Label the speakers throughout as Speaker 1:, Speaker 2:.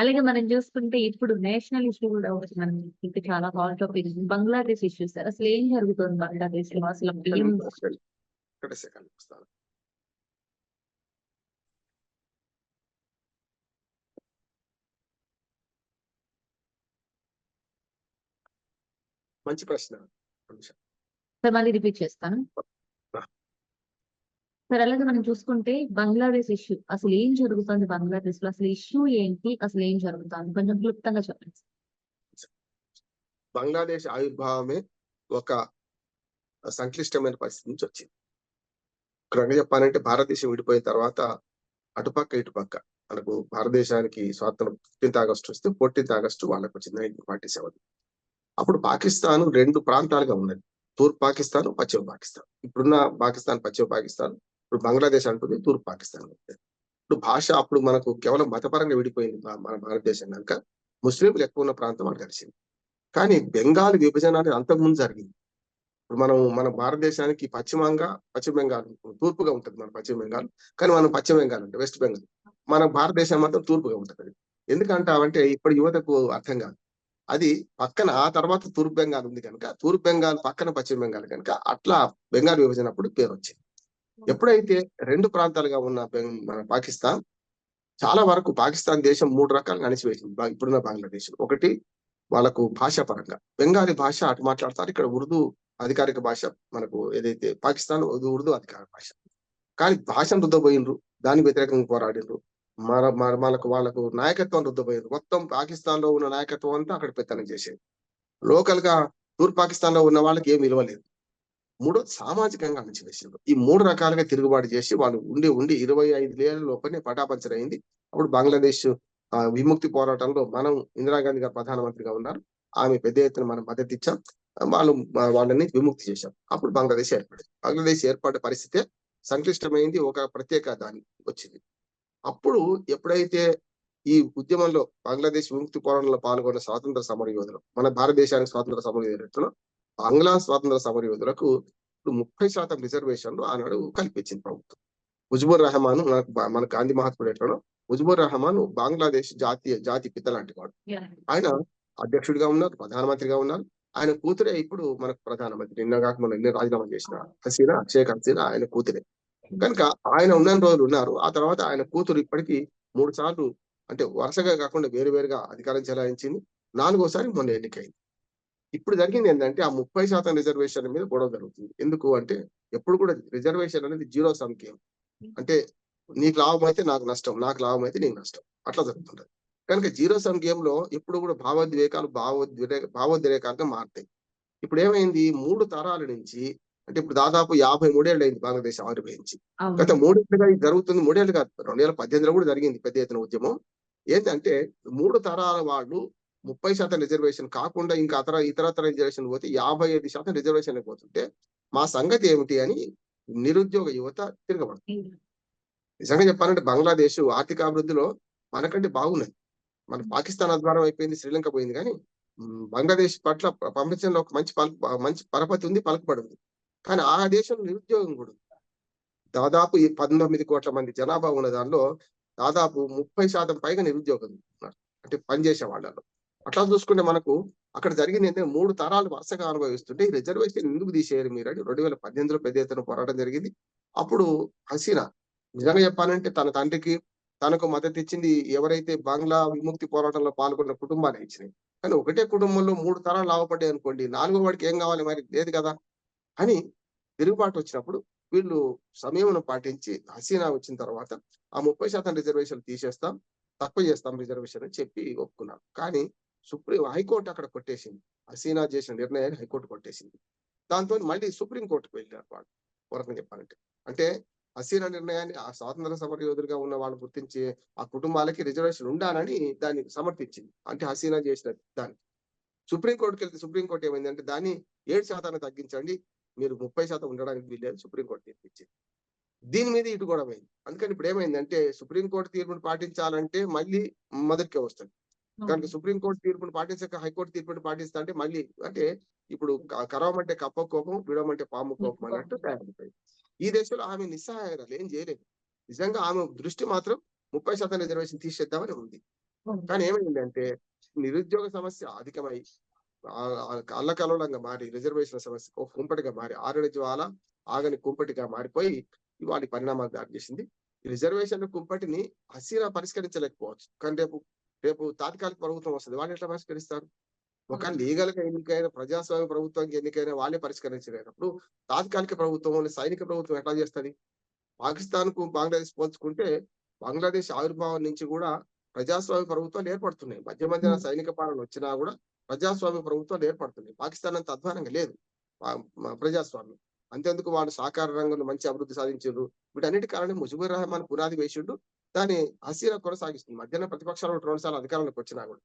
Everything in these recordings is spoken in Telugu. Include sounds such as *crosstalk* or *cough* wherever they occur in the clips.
Speaker 1: అలాగే మనం చూసుకుంటే ఇప్పుడు నేషనల్ ఇష్యూ కూడా ఒకటి మనం ఇప్పుడు చాలా hot topic Bangladesh issue sir. అసలు ఏం జరుగుతుంది బంగ్లాదేశ్లో అసలు
Speaker 2: మంచి ప్రశ్న.
Speaker 1: సార్ మళ్ళీ రిపీట్ చేస్తాను. సరే అలాగే మనం చూసుకుంటే బంగ్లాదేశ్ ఇష్యూ అసలు ఏం జరుగుతుంది బంగ్లాదేశ్లో అసలు ఇష్యూ ఏంటి? అసలు ఏం జరుగుతుంది? కొంచెం క్లుప్తంగా చెప్పండి.
Speaker 2: బంగ్లాదేశ్ ఆవిర్భావమే ఒక సంక్లిష్టమైన పరిస్థితి నుంచి వచ్చింది. క్రంగా చెప్పాలంటే భారతదేశం విడిపోయిన తర్వాత అటుపక్క ఇటుపక్క. మనకు భారతదేశానికి స్వాతంత్రం ఫిఫ్టీన్త్ ఆగస్టు వస్తే ఫోర్టీన్త్ ఆగస్టు వాళ్ళకి వచ్చింది నైన్టీన్ ఫార్టీ సెవెన్. అప్పుడు పాకిస్తాన్ రెండు ప్రాంతాలుగా ఉన్నది. తూర్పు పాకిస్తాన్ పశ్చిమ పాకిస్తాన్. ఇప్పుడున్న పాకిస్తాన్ పశ్చిమ పాకిస్తాన్ ఇప్పుడు బంగ్లాదేశ్ అంటుంది తూర్పు పాకిస్తాన్ అంటుంది. ఇప్పుడు భాష అప్పుడు మనకు కేవలం మతపరంగా విడిపోయింది మన భారతదేశం కనుక ముస్లింలు ఎక్కువ ఉన్న ప్రాంతం అని కలిసింది. కానీ బెంగాల్ విభజన అనేది అంతకుముందు జరిగింది. ఇప్పుడు మనం మన భారతదేశానికి పశ్చిమంగా పశ్చిమ బెంగాల్ తూర్పుగా ఉంటుంది మన పశ్చిమ బెంగాల్ కానీ మనం పశ్చిమ బెంగాల్ అంటే వెస్ట్ బెంగాల్. మన భారతదేశం మాత్రం తూర్పుగా ఉంటుంది ఎందుకంటామంటే ఇప్పుడు యువతకు అర్థం కాదు. అది పక్కన ఆ తర్వాత తూర్పు బెంగాల్ ఉంది కనుక తూర్పు బెంగాల్ పక్కన పశ్చిమ బెంగాల్ కనుక అట్లా బెంగాల్ విభజన అప్పుడు పేరు వచ్చింది. ఎప్పుడైతే రెండు ప్రాంతాలుగా ఉన్న బెంగ్- మన పాకిస్తాన్ చాలా వరకు పాకిస్తాన్ దేశం మూడు రకాలుగా అణిచివేసింది. ఇప్పుడున్న బంగ్లాదేశ్. ఒకటి వాళ్ళకు భాష పరంగా. బెంగాలీ భాష అటు మాట్లాడతారు. ఇక్కడ ఉర్దూ అధికారిక భాష మనకు ఏదైతే పాకిస్తాన్ ఉర్దూ ఉర్దూ అధికారిక భాష. కానీ భాషను రుద్దబోయినరు. దాని వ్యతిరేకంగా పోరాడినరు. మన మన మనకు వాళ్ళకు నాయకత్వం రుద్దబోయినరు. మొత్తం పాకిస్తాన్లో ఉన్న నాయకత్వం అంతా అక్కడ పెత్తనం చేసేది. లోకల్గా తూర్పు పాకిస్తాన్లో ఉన్న వాళ్ళకి ఏం విలువలేదు మూడో సామాజికంగా అణచివేసిండ్రు ఈ మూడు రకాలుగా తిరుగుబాటు చేసి వాళ్ళు ఉండి ఉండి ఇరవై ఐదు ఏళ్ళ లోపలనే పటాపంచరైంది అయింది. అప్పుడు బంగ్లాదేశ్ ఆ, విముక్తి పోరాటంలో మనం ఇందిరాగాంధీ గారు ప్రధానమంత్రిగా ఉన్నారు. ఆమె పెద్ద ఎత్తున మనం మద్దతు ఇచ్చాం. వాళ్ళు వాళ్ళని విముక్తి చేశాం. అప్పుడు బంగ్లాదేశ్ ఏర్పడింది. బంగ్లాదేశ్ ఏర్పడే పరిస్థితే సంక్లిష్టమైంది ఒక ప్రత్యేక దాని వచ్చింది. అప్పుడు ఎప్పుడైతే ఈ ఉద్యమంలో బంగ్లాదేశ్ విముక్తి పోరాటంలో పాల్గొన్న స్వాతంత్ర సమర యోధులు మన భారతదేశానికి స్వాతంత్ర సమర యోధులు బంగ్లా స్వాతంత్ర సమర యోధులకు ఇప్పుడు ముప్పై శాతం రిజర్వేషన్లు ఆనాడు కల్పించింది ప్రభుత్వం. ముజిబుర్ రెహమాన్ మనకు మన గాంధీ మహాత్ముడు ఎట్లనో ముజిబుర్ రెహమాన్ బంగ్లాదేశ్ జాతీయ జాతి పిత లాంటి వాడు. ఆయన అధ్యక్షుడిగా ఉన్నారు ప్రధానమంత్రిగా ఉన్నారు. ఆయన కూతురే ఇప్పుడు మనకు ప్రధానమంత్రి. నిన్న కాక మన నిన్న రాజీనామా చేసిన హసీనా షేక్ హసీనా ఆయన కూతురే. కనుక ఆయన ఉన్న రోజులు ఉన్నారు. ఆ తర్వాత ఆయన కూతురు ఇప్పటికీ మూడు సార్లు అంటే వరుసగా కాకుండా వేరు వేరుగా అధికారం చెలాయించింది. నాలుగోసారి మొన్న ఎన్నికైంది. ఇప్పుడు జరిగింది ఏంటంటే ఆ ముప్పై శాతం రిజర్వేషన్ మీద గొడవ జరుగుతుంది. ఎందుకు అంటే ఎప్పుడు కూడా రిజర్వేషన్ అనేది జీరో సమ్ గేమ్ అంటే నీకు లాభం అయితే నాకు నష్టం నాకు లాభం అయితే నీకు నష్టం. అట్లా జరుగుతుంటది. కనుక జీరో సమ్ గేమ్లో ఎప్పుడు కూడా భావోద్వేగాలు భావోద్వేగ భావోద్రేకాలుగా మారుతాయి. ఇప్పుడు ఏమైంది? మూడు తరాల నుంచి అంటే ఇప్పుడు దాదాపు యాభై మూడేళ్ళు అయింది బంగ్లాదేశ్ ఆవిర్భవించి గత మూడేళ్ళుగా ఇది జరుగుతుంది. మూడేళ్ళు కాదు రెండు వేల పద్దెనిమిదిలో కూడా జరిగింది పెద్ద ఎత్తున ఉద్యమం. ఏంటంటే మూడు తరాల వాళ్ళు ముప్పై శాతం రిజర్వేషన్ కాకుండా ఇంకా అతర ఇతరతర రిజర్వేషన్ పోతే యాభై ఐదు శాతం రిజర్వేషన్ పోతుంటే మా సంగతి ఏమిటి అని నిరుద్యోగ యువత తిరగబడుతుంది. నిజంగా చెప్పాలంటే బంగ్లాదేశ్ ఆర్థిక అభివృద్ధిలో మనకంటే బాగున్నది. మన పాకిస్తాన్ అధ్వానం అయిపోయింది శ్రీలంక పోయింది కానీ బంగ్లాదేశ్ పట్ల ప్ర- ప్రపంచంలో ఒక మంచి పలు మంచి పరపతి ఉంది పలుకుబడి ఉంది. కానీ ఆ దేశంలో నిరుద్యోగం కూడా ఉంది. దాదాపు ఈ పంతొమ్మిది కోట్ల మంది జనాభా ఉన్న దానిలో దాదాపు ముప్పై శాతం పైగా నిరుద్యోగం ఉన్నారు. అంటే పనిచేసే వాళ్ళలో. అట్లా చూసుకుంటే మనకు అక్కడ జరిగింది ఏంటంటే మూడు తరాలు వరుసగా అనుభవిస్తుంటే ఈ రిజర్వేషన్ ఎందుకు తీసేయాలి మీరు అని రెండు వేల పద్దెనిమిదిలో పెద్ద ఎత్తున పోరాటం జరిగింది. అప్పుడు హసీనా నిజంగా చెప్పాలంటే తన తండ్రికి తనకు మద్దతు ఇచ్చింది ఎవరైతే బంగ్లా విముక్తి పోరాటంలో పాల్గొన్న కుటుంబాలు ఇచ్చినాయి. కానీ ఒకటే కుటుంబంలో మూడు తరాలు లాభపడ్డాయి అనుకోండి నాలుగో వాడికి ఏం కావాలి మరి? లేదు కదా. అని తిరుగుబాటు వచ్చినప్పుడు వీళ్ళు సమయం పాటించి హసీనా వచ్చిన తర్వాత ఆ ముప్పై శాతం రిజర్వేషన్ తీసేస్తాం తక్కువ చేస్తాం రిజర్వేషన్ అని చెప్పి ఒప్పుకున్నారు. కానీ సుప్రీం హైకోర్టు అక్కడ కొట్టేసింది. హసీనా చేసిన నిర్ణయాన్ని హైకోర్టు కొట్టేసింది. దాంతో మళ్ళీ సుప్రీంకోర్టుకు వెళ్ళారు వాళ్ళు. వరకు చెప్పాలంటే. అంటే హసీనా నిర్ణయాన్ని ఆ స్వాతంత్ర సమర యోధులుగా ఉన్న వాళ్ళు గుర్తించి ఆ కుటుంబాలకి రిజర్వేషన్ ఉండాలని దాన్ని సమర్థించింది. అంటే హసీనా చేసిన దాన్ని. సుప్రీంకోర్టుకి వెళ్తే సుప్రీం కోర్టు ఏమైందంటే దాన్ని ఏడు శాతాన్ని తగ్గించండి. మీరు ముప్పై శాతం ఉండడానికి వీల్లేదు సుప్రీం కోర్టు తీర్పిచ్చింది. దీని మీద ఇటు కూడా అయింది. అందుకని ఇప్పుడు ఏమైందంటే సుప్రీం కోర్టు తీర్పును పాటించాలంటే మళ్ళీ మొదటికే వస్తుంది. కనుక సుప్రీం కోర్టు తీర్పును పాటించక హైకోర్టు తీర్పును పాటిస్తా అంటే మళ్ళీ అంటే ఇప్పుడు క- కరవమంటే కప్ప కోపం విడవమంటే పాము కోపం అన్నట్టు తయారైపోయింది ఈ దేశంలో ఆమె నిస్సహాయరాలు ఏం చేయలేదు. నిజంగా ఆమె దృష్టి మాత్రం ముప్పై శాతం రిజర్వేషన్ తీసేద్దామని ఉంది. కానీ ఏమైందంటే నిరుద్యోగ సమస్య అధికమై అల్లకల్లోలంగా మారి రిజర్వేషన్ సమస్య ఒక కుంపటిగా మారి ఆరడి జ్వాల ఆగని కుంపటిగా మారిపోయి ఈ పరిణామాలు దారి చేసింది రిజర్వేషన్ కుంపటిని హసీనా పరిష్కరించలేకపోవచ్చు. కానీ రేపు రేపు తాత్కాలిక ప్రభుత్వం వస్తుంది. వాళ్ళు ఎట్లా పరిష్కరిస్తారు? ఒక లీగల్గా ఎన్నికైన ప్రజాస్వామ్య ప్రభుత్వానికి ఎన్నికైన వాళ్ళే పరిష్కరించలేనప్పుడు తాత్కాలిక ప్రభుత్వం సైనిక ప్రభుత్వం ఎట్లా చేస్తుంది? పాకిస్తాన్కు బంగ్లాదేశ్ పోల్చుకుంటే బంగ్లాదేశ్ ఆవిర్భావం నుంచి కూడా ప్రజాస్వామ్య ప్రభుత్వాలు ఏర్పడుతున్నాయి. మధ్య మధ్యన. సైనిక పాలన వచ్చినా కూడా ప్రజాస్వామ్య ప్రభుత్వాలు ఏర్పడుతున్నాయి. పాకిస్తాన్ అంత అధ్వానంగా లేదు. ప్రజాస్వామ్యం. అంతేందుకు వాళ్ళు సహకార రంగంలో మంచి అభివృద్ధి సాధించారు వీటన్నిటి కారణం ముజిబుర్ రహమాన్ పునాది వేసిండు. దాన్ని హసీనా కొనసాగిస్తుంది. మధ్యాహ్న ప్రతిపక్షాలు రెండు సార్లు అధికారంలోకి వచ్చినా కూడా.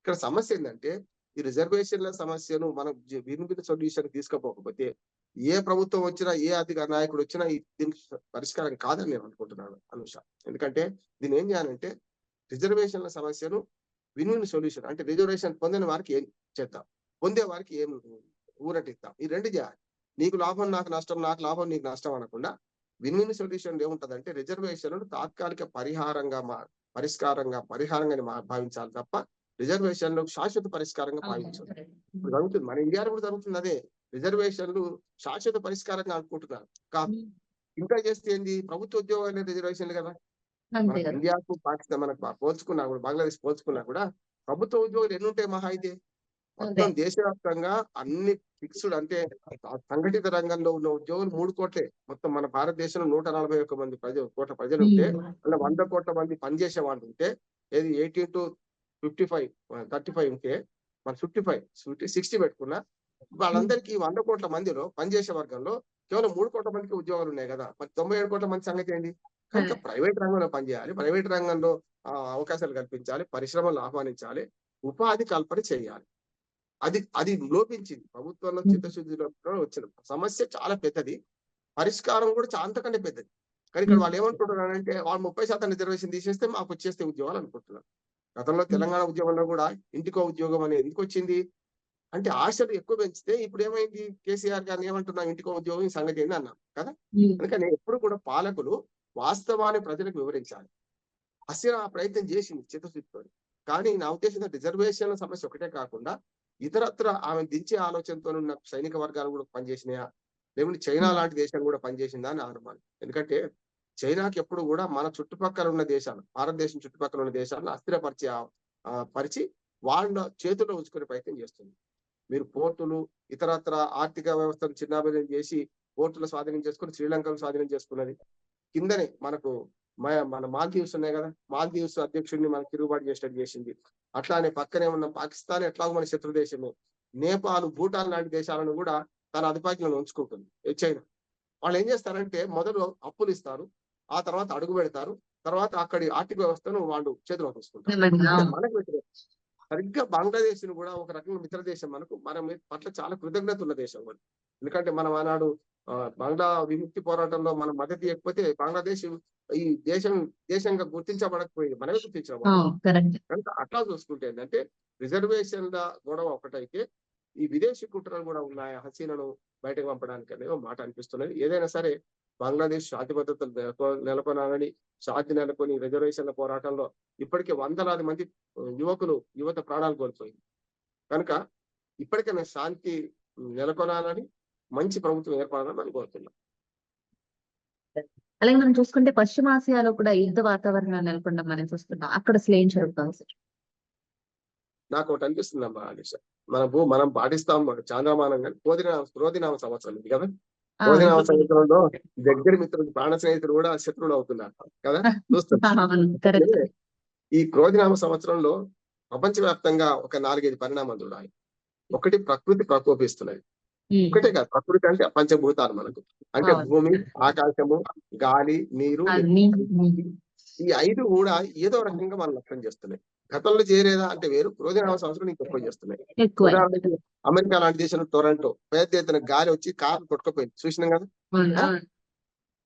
Speaker 2: ఇక్కడ సమస్య ఏంటంటే ఈ రిజర్వేషన్ల సమస్యను మనం భిన్న భిన్న సొల్యూషన్ తీసుకోపోకపోతే ఏ ప్రభుత్వం వచ్చినా ఏ అధికార నాయకుడు వచ్చినా దీనికి పరిష్కారం కాదని నేను అనుకుంటున్నాను అనుష. ఎందుకంటే దీన్ని ఏం చేయాలంటే రిజర్వేషన్ల సమస్యను విన్ విన్ సొల్యూషన్ అంటే రిజర్వేషన్ పొందిన వారికి ఏం చేద్దాం? పొందే వారికి ఏం ఊరటిద్దాం? ఈ రెండు చేయాలి. నీకు లాభం నాకు నష్టం నాకు లాభం నీకు నష్టం అనకుండా విన్ విన్ సొల్యూషన్ ఏముంటదంటే రిజర్వేషన్ తాత్కాలిక పరిహారంగా మా పరిష్కారంగా పరిహారంగా భావించాలి తప్ప రిజర్వేషన్లు శాశ్వత పరిష్కారంగా భావించాలి ఇప్పుడు జరుగుతుంది. మన ఇండియాలో కూడా జరుగుతుంది అదే. రిజర్వేషన్లు శాశ్వత పరిష్కారంగా అనుకుంటున్నారు. కాదు. ఇంకా చేస్తే ఏంది? ప్రభుత్వ ఉద్యోగాలు రిజర్వేషన్లు కదా. ఇండియాకు పాకిస్తాన్ మనకు పోల్చుకున్నా కూడా బంగ్లాదేశ్ పోల్చుకున్నా కూడా ప్రభుత్వ ఉద్యోగులు ఎన్ని ఉంటాయి మహా అయితే? మొత్తం దేశవ్యాప్తంగా అన్ని ఫిక్స్డ్ అంటే సంఘటిత రంగంలో ఉన్న ఉద్యోగులు మూడు కోట్లే. మొత్తం మన భారతదేశంలో నూట నలభై ఒక్క మంది ప్రజలు కోట్ల ప్రజలు ఉంటే అలా వంద కోట్ల మంది పనిచేసే వాళ్ళు ఉంటే ఏది eighteen to fifty five thirty five ఉంటే మన ఫిఫ్టీ ఫైవ్ ఫిఫ్టీ సిక్స్టీ పెట్టుకున్నా వాళ్ళందరికీ వంద కోట్ల మందిలో పనిచేసే వర్గంలో కేవలం మూడు కోట్ల మందికి ఉద్యోగాలు ఉన్నాయి కదా. మరి తొంభై ఏడు కోట్ల మంది సంగతి ఏంటి? కనుక ప్రైవేట్ రంగంలో పనిచేయాలి ప్రైవేట్ రంగంలో అవకాశాలు కల్పించాలి పరిశ్రమలు ఆహ్వానించాలి ఉపాధి కల్పన చేయాలి. అది అది లోపించింది ప్రభుత్వంలో. చిత్తశుద్ధిలో వచ్చిన సమస్య చాలా పెద్దది. పరిష్కారం కూడా చాలా అంతకంటే పెద్దది. కానీ ఇక్కడ. వాళ్ళు ఏమనుకుంటున్నారు అంటే వాళ్ళు ముప్పై శాతం రిజర్వేషన్ తీసేస్తే మాకు వచ్చేస్తే ఉద్యోగాలు అనుకుంటున్నారు. గతంలో. తెలంగాణ ఉద్యమంలో కూడా ఇంటికో ఉద్యోగం అనేది ఎందుకు వచ్చింది? అంటే ఆశలు ఎక్కువ పెంచితే ఇప్పుడు ఏమైంది? కేసీఆర్ గారిని ఏమంటున్నాం ఇంటికో ఉద్యోగం ఈ సంగతి ఏంది అన్నాం కదా? అందుకని ఎప్పుడు కూడా పాలకులు వాస్తవాన్ని ప్రజలకు వివరించాలి. అసలు ఆ ప్రయత్నం చేసింది చిత్తశుద్ధితో కానీ నా ఉద్దేశం రిజర్వేషన్ల సమస్య ఒకటే కాకుండా ఇతరత్ర ఆమె దించే ఆలోచనతో ఉన్న సైనిక వర్గాలు కూడా పనిచేసినాయా? లేకుంటే చైనా. లాంటి దేశం కూడా పనిచేసిందా అని అనుమానం. ఎందుకంటే చైనాకి ఎప్పుడు కూడా మన చుట్టుపక్కల ఉన్న దేశాలు భారతదేశం చుట్టుపక్కల ఉన్న దేశాలను అస్థిరపరిచి పరిచి వాళ్ళ చేతుల్లో ఉంచుకునే ప్రయత్నం చేస్తుంది. మీరు పోర్టులు ఇతరత్ర ఆర్థిక వ్యవస్థను చిన్నాభిన్నం చేసి పోర్టులు స్వాధీనం చేసుకుని శ్రీలంకను స్వాధీనం చేసుకున్నది. కిందనే మనకు మన మాల్దీవ్స్ ఉన్నాయి కదా? మాల్దీవ్స్ అధ్యక్షుడిని మనకు తిరుగుబాటు చేసినట్టు చేసింది. అట్లానే పక్కనే ఉన్న పాకిస్తాన్ ఎట్లాగో మన శత్రు దేశమే. నేపాల్ భూటాన్ లాంటి దేశాలను కూడా తన అధిపాకిలో ఉంచుకుంటుంది. చైనా. వాళ్ళు ఏం చేస్తారంటే మొదలు అప్పులు ఇస్తారు. ఆ తర్వాత అడుగు పెడతారు. తర్వాత అక్కడి ఆర్థిక వ్యవస్థను వాళ్ళు చేతిలో తీసుకుంటారు. మనకు. సరిగ్గా బంగ్లాదేశ్ను కూడా ఒక రకంగా మిత్ర దేశం మనకు మన పట్ల చాలా కృతజ్ఞత ఉన్న దేశం కూడా ఎందుకంటే మనం ఆనాడు బంగ్లా విముక్తి పోరాటంలో మనం మద్దతు ఇవ్వకపోతే బంగ్లాదేశ్ ఈ దేశం దేశంగా గుర్తించబడకపోయింది మనమే గుర్తించబడ
Speaker 1: కరెక్ట్.
Speaker 2: కనుక అట్లా చూసుకుంటే ఏంటంటే రిజర్వేషన్ల గొడవ ఒకటైతే ఈ విదేశీ కుట్రలు కూడా ఉన్నాయి? హసీనాను బయటకు పంపడానికి అనేది మాట అనిపిస్తున్నది. ఏదైనా సరే బంగ్లాదేశ్ శాంతి భద్రతలు నెలకొ- నెలకొనాలని శాంతి నెలకొని రిజర్వేషన్ల పోరాటంలో ఇప్పటికే వందలాది మంది యువకులు యువత ప్రాణాలు కోల్పోయింది. కనుక ఇప్పటికైనా శాంతి నెలకొనాలని మంచి ప్రభుత్వం ఏర్పడాలని మనం కోరుతున్నాం.
Speaker 1: అలాగే మనం చూసుకుంటే పశ్చిమాసియాలో కూడా యుద్ధ వాతావరణం నెలకొండ మనం చూస్తున్నాం. అక్కడ అసలు ఏం జరుగుతుంది సార్?
Speaker 2: నాకు ఒకటి అనిపిస్తుంది అమ్మా అలీష మన భూ మనం పాటిస్తాం చాంద్రమానం కానీ క్రోధినామ క్రోధినామ సంవత్సరం ఇది కదా? క్రోధినామ సంవత్సరంలో దగ్గర మిత్రుడు ప్రాణ స్నేహితుడు కూడా శత్రువులు అవుతున్నారు కదా? చూస్తాం *laughs*
Speaker 1: అవును కరెక్ట్.
Speaker 2: ఈ క్రోధినామ సంవత్సరంలో ప్రపంచవ్యాప్తంగా ఒక నాలుగైదు పరిణామాలు ఉన్నాయి ఒకటి ప్రకృతి ప్రకోపిస్తున్నది. ఒకటే కాదు ప్రకృతి అంటే పంచభూతాలు మనకు. అంటే. భూమి ఆకాశము గాలి నీరు ఈ ఐదు కూడా ఏదో రకంగా మనం లక్ష్యం చేస్తున్నాయి. గతంలో చేరేదా అంటే వేరు సంవత్సరం నీకు ఎక్కువ చేస్తున్నాయి. ఉదాహరణకి అమెరికా లాంటి దేశంలో టొరంటో పెద్ద ఎత్తున గాలి వచ్చి కారు కొట్టుకుపోయింది. చూసినాం కదా.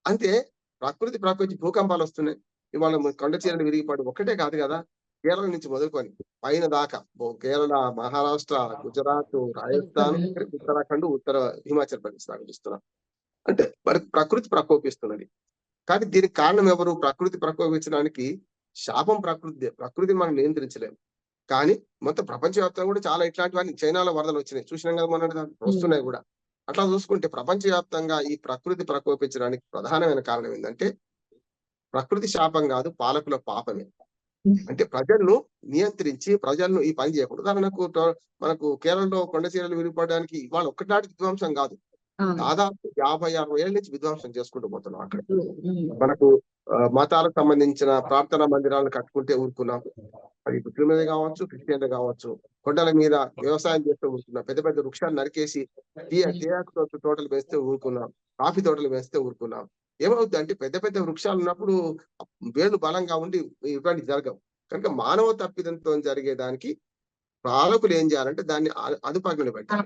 Speaker 2: అంతే ప్రకృతి ప్రకృతి భూకంపాలు వస్తున్నాయి. ఇవాళ కొండ చీరలు విరిగిపడి ఒకటే కాదు కదా? కేరళ నుంచి మొదలుకొని పైన దాకా కేరళ మహారాష్ట్ర గుజరాత్ రాజస్థాన్ ఉత్తరాఖండ్ ఉత్తర హిమాచల్ ప్రదేశ్ దాకా చూస్తున్నాం. అంటే మరి ప్రకృతి ప్రకోపిస్తున్నది. కానీ దీనికి కారణం ఎవరు? ప్రకృతి ప్రకోపించడానికి శాపం ప్రకృతి ప్రకృతిని మనం నియంత్రించలేము. కానీ మొత్తం ప్రపంచవ్యాప్తంగా కూడా చాలా ఇట్లాంటివన్నీ చైనాలో వరదలు వచ్చినాయి. చూసినాం కదా మొన్న వస్తున్నాయి కూడా. అట్లా చూసుకుంటే ప్రపంచవ్యాప్తంగా ఈ ప్రకృతి ప్రకోపించడానికి ప్రధానమైన కారణం ఏంటంటే ప్రకృతి శాపం కాదు పాలకుల పాపమే. అంటే ప్రజలను నియంత్రించి ప్రజలను ఈ పని చేయకూడదు ఉదాహరణకు మనకు కేరళలో కొండ చీరలు విరిగిపడడానికి ఇవాళ ఒక్కనాటి విధ్వంసం కాదు. దాదాపు యాభై అరవై ఏళ్ళ నుంచి విధ్వంసం చేసుకుంటూ పోతున్నాం అక్కడ. మనకు మతాలకు సంబంధించిన ప్రార్థనా మందిరాలను కట్టుకుంటే ఊరుకున్నాం అది ముస్లింలే కావచ్చు క్రిస్టియన్లు కావచ్చు కొండల మీద వ్యవసాయం చేస్తూ ఊరుకున్నాం పెద్ద పెద్ద వృక్షాలు నరికేసి టీ తేయాకు తోట- తోటలు వేస్తే ఊరుకున్నాం కాఫీ తోటలు వేస్తే ఊరుకున్నాం ఏమవుతుంది అంటే పెద్ద పెద్ద వృక్షాలు ఉన్నప్పుడు వేళ్ళు బలంగా ఉండి ఇటువంటి జరగవు. కనుక మానవ తప్పిదంతో జరిగేదానికి పాలకులు ఏం చేయాలంటే దాన్ని అదుపాజ్ఞలు పెట్టాలి.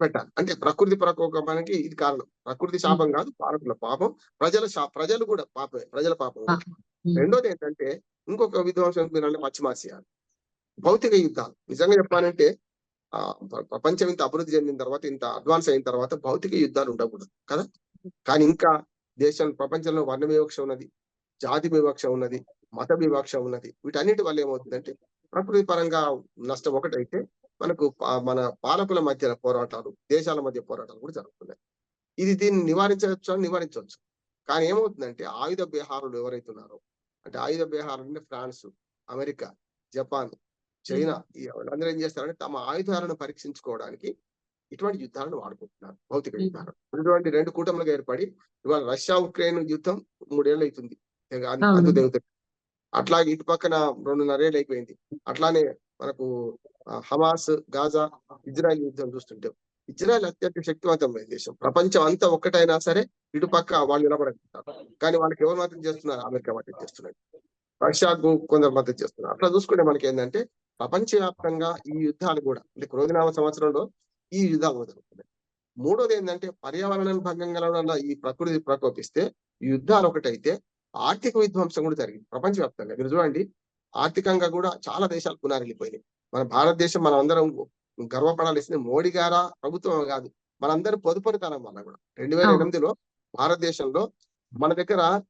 Speaker 2: పెట్టాలి. అంటే ప్రకృతి ప్రకోపానికి ఇది కారణం. ప్రకృతి శాపం కాదు పాలకుల పాపం. ప్రజల ప్రజలు కూడా పాపమే ప్రజల పాపం. రెండోది ఏంటంటే ఇంకొక విధ్వంసం మీరంటే పశ్చిమాసియాలు భౌతిక యుద్ధాలు. నిజంగా చెప్పాలంటే ఆ ప్ర- ప్రపంచం ఇంత అభివృద్ధి చెందిన తర్వాత ఇంత అడ్వాన్స్ అయిన తర్వాత భౌతిక యుద్ధాలు ఉండకూడదు కదా? కానీ ఇంకా దేశం ప్రపంచంలో వర్ణ వివక్ష ఉన్నది జాతి వివక్ష ఉన్నది మత వివక్ష ఉన్నది. వీటన్నిటి వల్ల ఏమవుతుందంటే ప్రకృతి పరంగా నష్టం ఒకటైతే మనకు మన పాలకుల మధ్య పోరాటాలు దేశాల మధ్య పోరాటాలు కూడా జరుగుతున్నాయి. ఇది దీన్ని నివారించవచ్చు అని నివారించవచ్చు. కానీ ఏమవుతుందంటే ఆయుధ బీహారులు ఎవరైతే ఉన్నారో అంటే ఆయుధ బీహారులు అంటే ఫ్రాన్స్ అమెరికా జపాన్ చైనా వాళ్ళందరూ ఏం చేస్తారంటే తమ ఆయుధాలను పరీక్షించుకోవడానికి ఇటువంటి యుద్ధాలను వాడుకుంటున్నారు భౌతిక. యుద్ధాలు. ఇటువంటి రెండు కూటములుగా ఏర్పడి ఇవాళ రష్యా ఉక్రెయిన్ యుద్ధం మూడేళ్ళు అవుతుంది అట్లాగే ఇటు పక్కన రెండున్నరేళ్ళు అయిపోయింది. అట్లానే మనకు హమాస్ గాజా ఇజ్రాయెల్ యుద్ధం చూస్తుంటే ఇజ్రాయెల్ అత్యంత శక్తివంతమైన దేశం. ప్రపంచం అంతా ఒక్కటైనా సరే ఇటు పక్క వాళ్ళు నిలబడగలుగుతారు. కానీ వాళ్ళకి ఎవరు మద్దతు చేస్తున్నారు? అమెరికా మద్దతు చేస్తున్నారు రష్యాకు కొందరు మద్దతు చేస్తున్నారు. అట్లా చూసుకుంటే మనకి ఏంటంటే ప్రపంచవ్యాప్తంగా ఈ యుద్ధాలు కూడా అంటే క్రోధినామ సంవత్సరంలో ఈ యుద్ధాలు మొదలవుతున్నాయి మూడోది ఏంటంటే పర్యావరణాన్ని భంగం వల్ల ఈ ప్రకృతి ప్రకోపిస్తే యుద్ధాలు ఒకటైతే ఆర్థిక విధ్వంసం కూడా జరిగింది. ప్రపంచవ్యాప్తంగా. మీరు చూడండి ఆర్థికంగా కూడా చాలా దేశాలు పునారిల్లిపోయినాయి మన భారతదేశం మనం అందరం గర్వపడాల్సింది మోడీ గారా ప్రభుత్వం కాదు. మనందరం పొదుపరితనం వల్ల కూడా. రెండు వేల. ఎనిమిదిలో భారతదేశంలో మన దగ్గర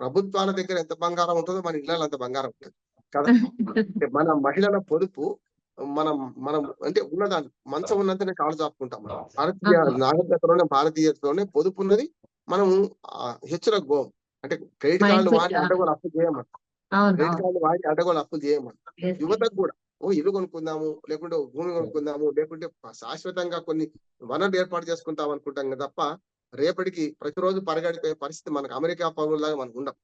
Speaker 2: ప్రభుత్వాల దగ్గర ఎంత బంగారం ఉంటుందో మన ఇళ్ళలో అంత బంగారం ఉంటుంది. కదా? *laughs* మన మహిళల పొదుపు మనం మనం అంటే ఉన్నదాన్ని మంచం ఉన్నంతనే కాళ్ళు చాపుకుంటాం మనం. భారతీయ. నాగరికతలోనే భారతీయతలోనే పొదుపు ఉన్నది మనం ఆ, హెచ్చులకు పోం అంటే క్రెడిట్ కార్డులు
Speaker 1: Mindset,
Speaker 2: వాడి. అడ్డగోలు అప్పు చేయమని.
Speaker 1: అవును.
Speaker 2: క్రెడిట్. కార్డులు వాడి అడ్డగోలు అప్పు చేయమని.
Speaker 1: Yes,
Speaker 2: యువతకు కూడా ఓ ఇల్లు కొనుక్కుందాము లేకుంటే ఓ భూమి కొనుక్కుందాము లేకుంటే శాశ్వతంగా కొన్ని వనరులు ఏర్పాటు చేసుకుంటాం అనుకుంటాం కదా తప్ప రేపటికి ప్రతిరోజు పరిగడిపోయే పరిస్థితి మనకు అమెరికా పౌరులాగా మనకు ఉండం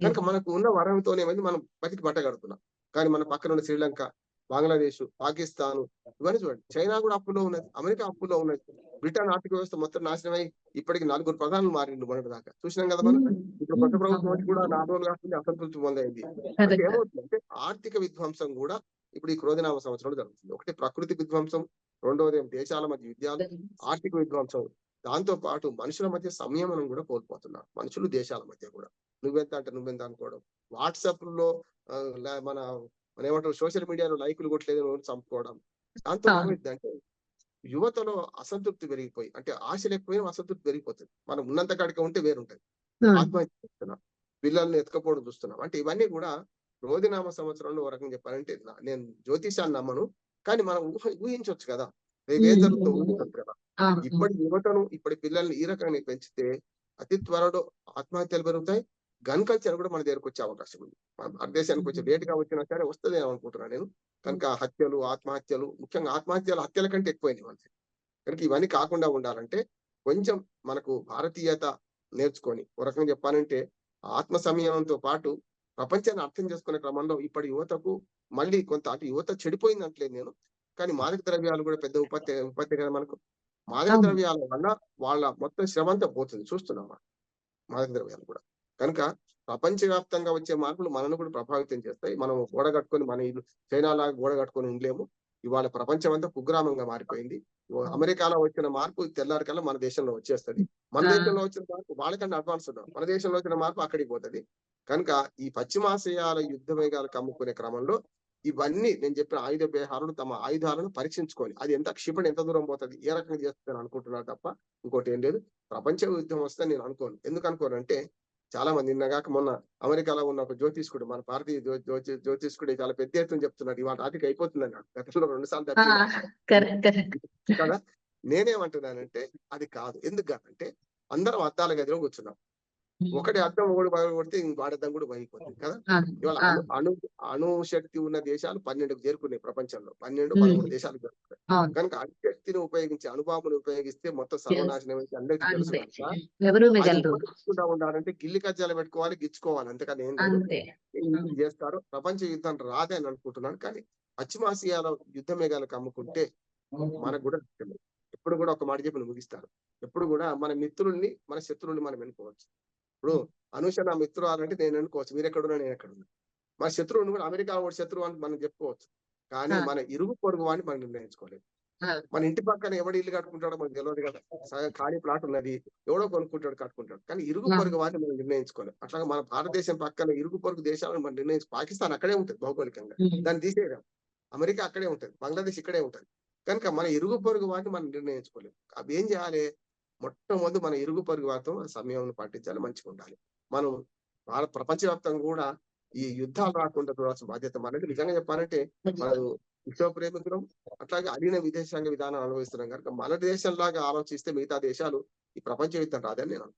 Speaker 2: కనుక మనకు ఉన్న వరంతోనేమైంది మనం బతికి పట్టగడుతున్నాం కానీ మన పక్కన ఉన్న శ్రీలంక బంగ్లాదేశ్ పాకిస్తాన్ ఇవన్నీ చూడండి. చైనా కూడా అప్పులో ఉన్నది అమెరికా అప్పులో ఉన్నది. బ్రిటన్ ఆర్థిక వ్యవస్థ మొత్తం నాశనమై ఇప్పటికి నలుగురు ప్రధానులు మారిండు మొన్నటి దాకా. చూసినాం కదా మనం. ఇప్పుడు కొత్త ప్రభుత్వం కూడా నాలుగు రోజులు కాకుండా అసంతృప్తి పొందైంది. ఏమవుతుందంటే ఆర్థిక విధ్వంసం కూడా ఇప్పుడు ఈ క్రోధనామ సంవత్సరంలో జరుగుతుంది. ఒకటి ప్రకృతి విధ్వంసం రెండవది దేశాల మధ్య యుద్ధాలు ఆర్థిక విధ్వంసం. దాంతో పాటు మనుషుల మధ్య సంయమనం కూడా కోల్పోతున్నారు. మనుషులు దేశాల మధ్య కూడా. నువ్వెంత అంటే నువ్వెంత అనుకోవడం. వాట్సాప్ లా- మన మన ఏమంటారు సోషల్ మీడియాలో లైకులు కొట్టలేదు చంపుకోవడం దాంతో. ఏమైందంటే యువతలో అసంతృప్తి పెరిగిపోయి అంటే ఆశలు ఎక్కువైన అసంతృప్తి పెరిగిపోతుంది మనం ఉన్నంత కాడికి ఉంటే వేరుంటది. ఆత్మహత్య చేస్తున్నాం పిల్లల్ని ఎత్తుకపోవడం చూస్తున్నాం అంటే ఇవన్నీ కూడా రోజునామ సంవత్సరంలో ఒక రకంగా చెప్పాలంటే నేను జ్యోతిషాన్ని నమ్మను కానీ మనం ఊహ ఊహించవచ్చు కదా రేపు ఏం
Speaker 1: ఉమ్.
Speaker 2: జరుగుతుందో ఊహించవచ్చు కదా. ఇప్పటి యువతను ఇప్పటి పిల్లల్ని ఈ రకంగా పెంచితే అతి త్వరలో ఆత్మహత్యలు పెరుగుతాయి గన్ కల్చర్ కూడా మన దగ్గరకు వచ్చే అవకాశం ఉంది. మన భారతదేశానికి కొంచెం లేట్గా వచ్చినా సరే వస్తుంది అనుకుంటున్నాను నేను. కనుక హత్యలు ఆత్మహత్యలు ముఖ్యంగా ఆత్మహత్యలు హత్యల కంటే ఎక్కువైనవి మనకి కనుక ఇవన్నీ కాకుండా ఉండాలంటే కొంచెం మనకు భారతీయత నేర్చుకొని ఒక రకంగా చెప్పాలంటే ఆత్మ సంయమనంతో పాటు ప్రపంచాన్ని అర్థం చేసుకునే క్రమంలో ఇప్పటి యువతకు మళ్ళీ కొంత అటు యువత చెడిపోయింది అంటలేదు నేను. కానీ మాదక ద్రవ్యాలు కూడా పెద్ద ఉపత్తి ఉపత్తి కదా మనకు. మాదక. ద్రవ్యాల వల్ల వాళ్ళ మొత్తం శ్రమ అంతా పోతుంది. చూస్తున్నాం మనం. మాదక ద్రవ్యాలు కూడా. కనుక ప్రపంచవ్యాప్తంగా వచ్చే మార్పులు మనను కూడా ప్రభావితం చేస్తాయి. మనం గోడ కట్టుకొని మన ఇల్లు చైనా లాగా గోడ కట్టుకొని ఉండలేము. ఇవాళ ప్రపంచం అంతా కుగ్రామంగా మారిపోయింది. అమెరికాలో వచ్చిన మార్పు తెల్లారికల్లా మన దేశంలో వచ్చేస్తది. మన. దేశంలో వచ్చిన మార్పు వాళ్ళకన్నా అడ్వాన్స్ మన దేశంలో వచ్చిన మార్పు అక్కడికి పోతది. కనుక ఈ పశ్చిమాసియాల యుద్ధ వేగాలు కమ్ముకునే క్రమంలో ఇవన్నీ నేను చెప్పిన ఆయుధ బేహారులు తమ ఆయుధాలను పరీక్షించుకొని అది ఎంత క్షిపణి ఎంత దూరం పోతుంది ఏ రకంగా చేస్తుందని అనుకుంటున్నారు తప్ప ఇంకోటి ఏం లేదు. ప్రపంచ యుద్ధం వస్తే నేను అనుకోను. ఎందుకు అనుకోను అంటే చాలా మంది నిన్నగాక మొన్న అమెరికాలో ఉన్న ఒక జ్యోతిష్కుడు మన భారతీయ జ్యో- జ్యోతి జ్యోతిష్కుడు చాలా పెద్ద ఎత్తున చెప్తున్నాడు ఇవాళ రాత్రికి అయిపోతుంది అన్నాడు గతంలో రెండు సార్లు కదా? నేనేమంటున్నానంటే అది కాదు. ఎందుకు కాదంటే అందరం అద్దాల గదిలో కూర్చున్నాం. ఒకటి అద్దం ఒకటి పగల కొడితే ఇంక వాడి అద్దం కూడా పగిలిపోతుంది కదా. ఇవాళ అణు అణు అణు శక్తి ఉన్న దేశాలు పన్నెండుకు చేరుకున్నాయి ప్రపంచంలో. పన్నెండు. పదమూడు దేశాలు చేరుకున్నాయి
Speaker 1: అవును.
Speaker 2: కనుక అణుశక్తిని ఉపయోగించి అణుబాంబుని ఉపయోగిస్తే మొత్తం సర్వనాశనం అయితే అందరికీ తెలుసు ఉండాలంటే గిల్లి కజ్జాలు పెట్టుకోవాలి గిచ్చుకోవాలి. అంతేకాని ఏం చేస్తారు. ప్రపంచ యుద్ధం రాదే అని అనుకుంటున్నాను. కానీ పశ్చిమాసియాలో యుద్ధ మేఘాలకు అమ్ముకుంటే మనకు కూడా. ఎప్పుడు కూడా ఒక మాట చెప్పి ముగిస్తారు. ఎప్పుడు కూడా మన మిత్రుల్ని మన శత్రువుల్ని మనం ఎన్నుకోవచ్చు. ఇప్పుడు అనుష నా మిత్రురాలు అంటే నేను ఎన్నుకోవచ్చు మీరు ఎక్కడున్నా నేను ఎక్కడున్నా మన శత్రువుని కూడా అమెరికా వాడి శత్రువు అని మనం చెప్పుకోవచ్చు. కానీ. మన ఇరుగు పొరుగు వాడిని మనం నిర్ణయించుకోలేదు. మన ఇంటి పక్కన ఎవడు ఇల్లు కట్టుకుంటాడో మనకు తెలియదు కదా. సగం ఖాళీ ప్లాట్ ఉన్నది. ఎవడో కొనుక్కుంటాడు కట్టుకుంటాడు. కానీ ఇరుగు. పొరుగు వాడిని మనం నిర్ణయించుకోలేదు. అట్లాగే మన భారతదేశం పక్కన ఇరుగు పొరుగు దేశాలను మనం నిర్ణయించు పాకిస్తాన్ అక్కడే ఉంటుంది భౌగోళికంగా. దాన్ని తీసేయడం అమెరికా అక్కడే ఉంటుంది. బంగ్లాదేశ్ ఇక్కడే ఉంటుంది. కనుక మన ఇరుగు పొరుగు వాటిని మనం నిర్ణయించుకోలేము అవి ఏం చేయాలి? మొట్టమొదటి మన ఇరుగు పొరుగు వారితో సమయం పాటించాలి మంచిగా ఉండాలి. మనం భారత ప్రపంచవ్యాప్తంగా కూడా ఈ యుద్ధాలు రాకుండా చూడాల్సిన బాధ్యత మనది. నిజంగా చెప్పాలంటే మనం విశ్వ ప్రేమికులం అట్లాగే అలీన విదేశాంగ విధానం అనుభవిస్తున్నాం. కనుక మన దేశంలాగా ఆలోచిస్తే మిగతా దేశాలు ఈ ప్రపంచ యుద్ధం రాదని నేను.